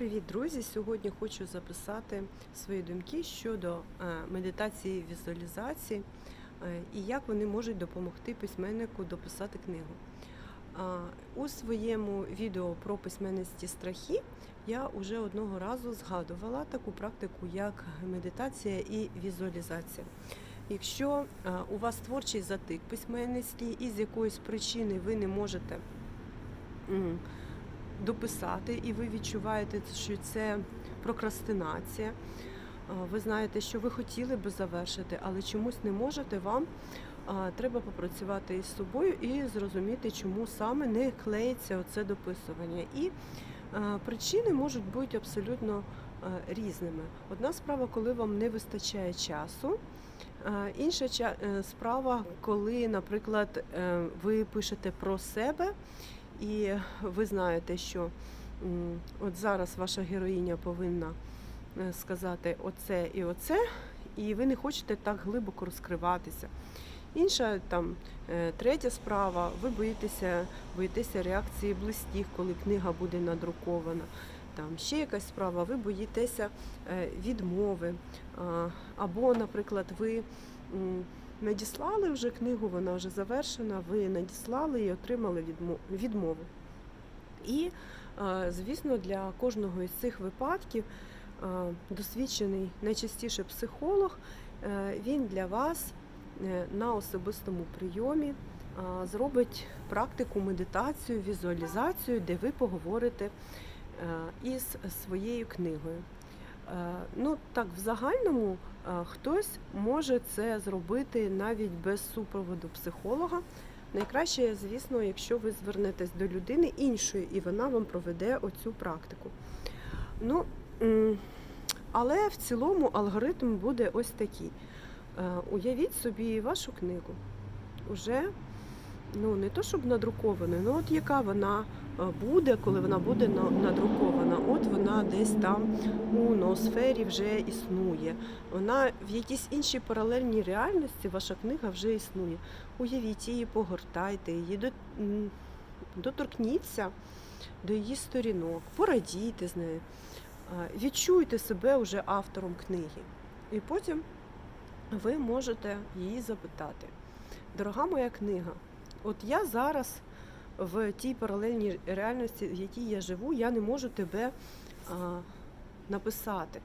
Привіт, друзі! Сьогодні хочу записати свої думки щодо е, медитації візуалізації е, і як вони можуть допомогти письменнику дописати книгу. У своєму відео про письменницькі страхи я вже одного разу згадувала таку практику, як медитація і візуалізація. Якщо е, у вас творчий затик письменницький і з якоїсь причини ви не можете дописати, і ви відчуваєте, що це прокрастинація. Е, Ви знаєте, що ви хотіли би завершити, але чомусь не можете, вам е, треба попрацювати із собою і зрозуміти, чому саме не клеїться оце дописування. І е, причини можуть бути абсолютно різними. Одна справа, коли вам не вистачає часу. Інша справа, коли, наприклад, ви пишете про себе, і ви знаєте, що от зараз ваша героїня повинна е, сказати оце і оце, і ви не хочете так глибоко розкриватися. Інша там е, третя справа, ви боїтеся, боїтеся реакції близьких, коли книга буде надрукована. Там ще якась справа, ви боїтеся е, відмови. Або, наприклад, ви надіслали вже книгу, вона вже завершена, ви надіслали і отримали відмову. І, е, звісно, для кожного із цих випадків е, досвідчений найчастіше психолог, е, він для вас на особистому прийомі зробить практику, медитацію, візуалізацію, де ви поговорите із своєю книгою. Е, Ну, так, в загальному е, хтось може це зробити навіть без супроводу психолога. Найкраще, звісно, якщо ви звернетесь до людини іншої, і вона вам проведе оцю практику. Ну, але в цілому алгоритм буде ось такий. Е, Уявіть собі вашу книгу. Уже ну, не то, щоб надрукована, ну от яка вона буде, коли вона буде надрукована. От вона десь там у ноосфері вже існує. Вона в якійсь іншій паралельній реальності ваша книга вже існує. Уявіть її, погортайте її, доторкніться до її сторінок, порадійте з нею, відчуйте себе вже автором книги. І потім ви можете її запитати. Дорога моя книга, от я зараз в тій паралельній реальності, в якій я живу, я не можу тебе а, написати,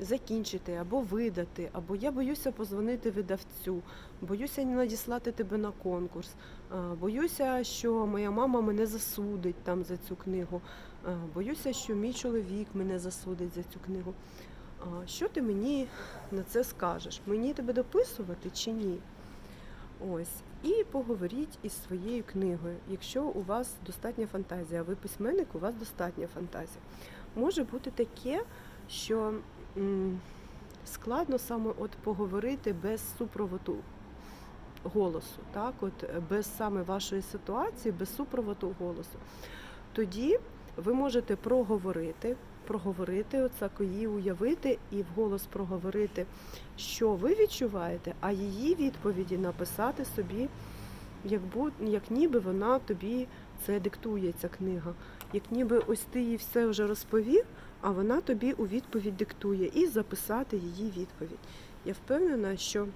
закінчити або видати, або я боюся позвонити видавцю, боюся не надіслати тебе на конкурс, а, боюся, що моя мама мене засудить там за цю книгу, а, боюся, що мій чоловік мене засудить за цю книгу. А, Що ти мені на це скажеш? Мені тебе дописувати чи ні? Ось. І поговоріть із своєю книгою, якщо у вас достатня фантазія, ви письменник, у вас достатня фантазія. Може бути таке, що складно саме от поговорити без супроводу голосу, так? от е, без саме вашої ситуації, без супроводу голосу. Тоді ви можете проговорити, проговорити оце, її уявити і вголос проговорити, що ви відчуваєте, а її відповіді написати собі, як, бу, як ніби вона тобі це диктує, ця книга. Як ніби ось ти їй все вже розповів, а вона тобі у відповідь диктує, і записати її відповідь. Я впевнена, що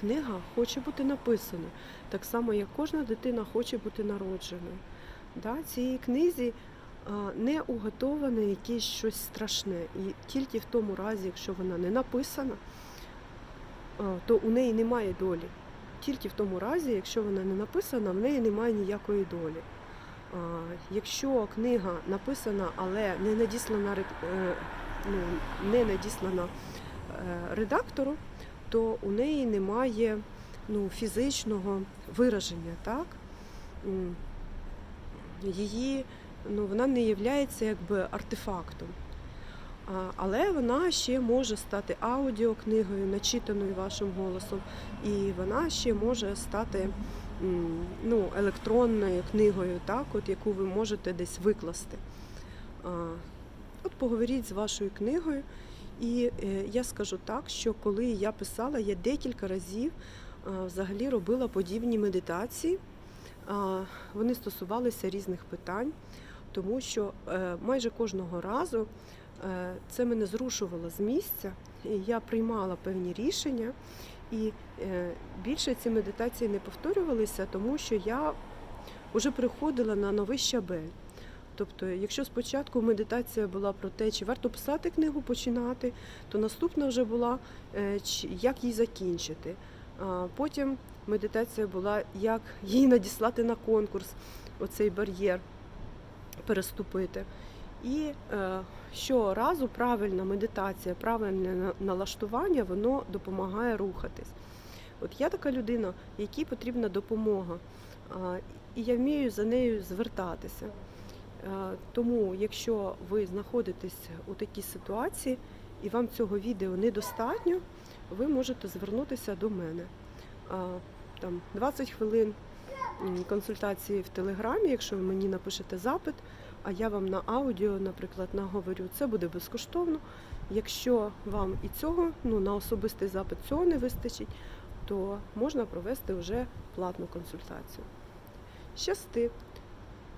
книга хоче бути написана, так само, як кожна дитина хоче бути народженою. Да? Цій книзі не уготоване якесь щось страшне. І тільки в тому разі, якщо вона не написана, то у неї немає долі. Тільки в тому разі, якщо вона не написана, в неї немає ніякої долі. Якщо книга написана, але не надіслана, е, ну, не надіслана е, редактору, то у неї немає ну, фізичного вираження. Так? Її ну, вона не є якби артефактом. Але вона ще може стати аудіокнигою, начитаною вашим голосом, і вона ще може стати ну, електронною книгою, так, от, яку ви можете десь викласти. От поговоріть з вашою книгою. І е, я скажу так, що коли я писала, я декілька разів взагалі робила подібні медитації. Вони стосувалися різних питань. Тому що е, майже кожного разу е, це мене зрушувало з місця, і я приймала певні рішення, і е, більше ці медитації не повторювалися, тому що я вже переходила на новий щабель. Тобто, якщо спочатку медитація була про те, чи варто писати книгу, починати, то наступна вже була як її закінчити. Потім медитація була, як її надіслати на конкурс, оцей бар'єр переступити. І е, щоразу правильна медитація, правильне налаштування, воно допомагає рухатись. От я така людина, якій потрібна допомога, і я вмію за нею звертатися. Е, Тому, якщо ви знаходитесь у такій ситуації і вам цього відео недостатньо, ви можете звернутися до мене. А, Там 20 хвилин консультації в Телеграмі, якщо ви мені напишете запит, а я вам на аудіо, наприклад, наговорю, це буде безкоштовно. Якщо вам і цього, ну на особистий запит цього не вистачить, то можна провести вже платну консультацію. Щасти!